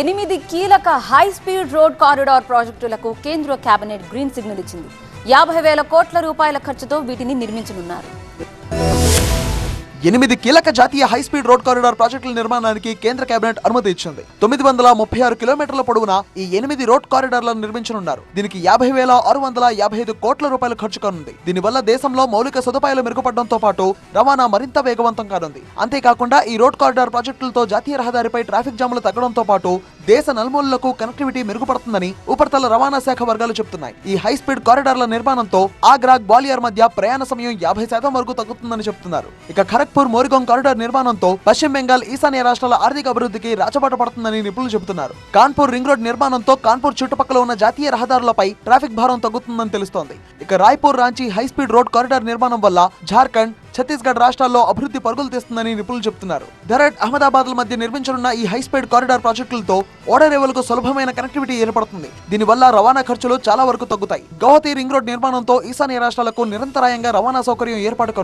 ఎనిమిది కీలక high speed road corridor ప్రాజెక్టులకు కేంద్ర కేబినెట్ గ్రీన్ సిగ్నల్ ఇచ్చింది. యాభై వేల కోట్ల రూపాయల ఖర్చుతో వీటిని నిర్మించనున్నారు. ఎనిమిది కీలక జాతీయ హై స్పీడ్ రోడ్ కారిడార్ ప్రాజెక్టుల నిర్మాణానికి కేంద్ర కేబినెట్ అనుమతి ఇచ్చింది. తొమ్మిది వందల ముప్పై ఆరు కిలోమీటర్ల పొడవున ఈ ఎనిమిది రోడ్ కారిడార్లను నిర్మించనున్నారు. దీనికి యాభై వేల ఆరు వందల యాభై ఐదు కోట్ల రూపాయలు ఖర్చు కానుంది. దీనివల్ల దేశంలో మౌలిక సదుపాయాలు మెరుగుపడడంతో పాటు రవాణా మరింత వేగవంతం కానుంది. అంతేకాకుండా ఈ రోడ్ కారిడార్ ప్రాజెక్టులతో జాతీయ రహదారిపై ట్రాఫిక్ జాములు తగ్గడంతో పాటు దేశ నలుమూలలకు కనెక్టివిటీ మెరుగుపడుతుందని ఉపరితల రవాణా శాఖ వర్గాలు చెబుతున్నాయి. ఈ హై స్పీడ్ కారిడార్ల నిర్మాణంతో ఆగ్రా గ్వాలియర్ మధ్య ప్రయాణ సమయం యాభై శాతం వరకు తగ్గుతుందని చెబుతున్నారు. ఇక నాగ్పూర్ మోరిగాం కారిడార్ నిర్మాణంతో పశ్చిమ బెంగాల్ ఈశాన్య రాష్ట్రాల ఆర్థిక అభివృద్ధికి రాచబాట పడుతుందని నిపుణులు చెబుతున్నారు. కాన్పూర్ రింగ్ రోడ్ నిర్మాణంతో కాన్పూర్ చుట్టుపక్కల ఉన్న జాతీయ రహదారులపై ట్రాఫిక్ భారం తగ్గుతుందని తెలుస్తోంది. ఇక Raipur Ranchi high speed road corridor నిర్మాణం వల్ల జార్ఖండ్ ఛత్తీస్గఢ్ రాష్ట్రాల్లో అభివృద్ధి పరుగులు తీస్తుందని నిపుణులు చెబుతున్నారు. ధరడ్ అహ్మదాబాద్ మధ్య నిర్మించనున్న ఈ హై స్పీడ్ కారిడార్ ప్రాజెక్టులతో ఓడరేవులకు సులభమైన కనెక్టివిటీ ఏర్పడుతుంది. దీనివల్ల రవాణా ఖర్చులు చాలా వరకు తగ్గుతాయి. గౌహతి రింగ్ రోడ్ నిర్మాణంతో ఈశాన్య రాష్ట్రాలకు నిరంతరాయంగా రవాణా సౌకర్యం ఏర్పాటు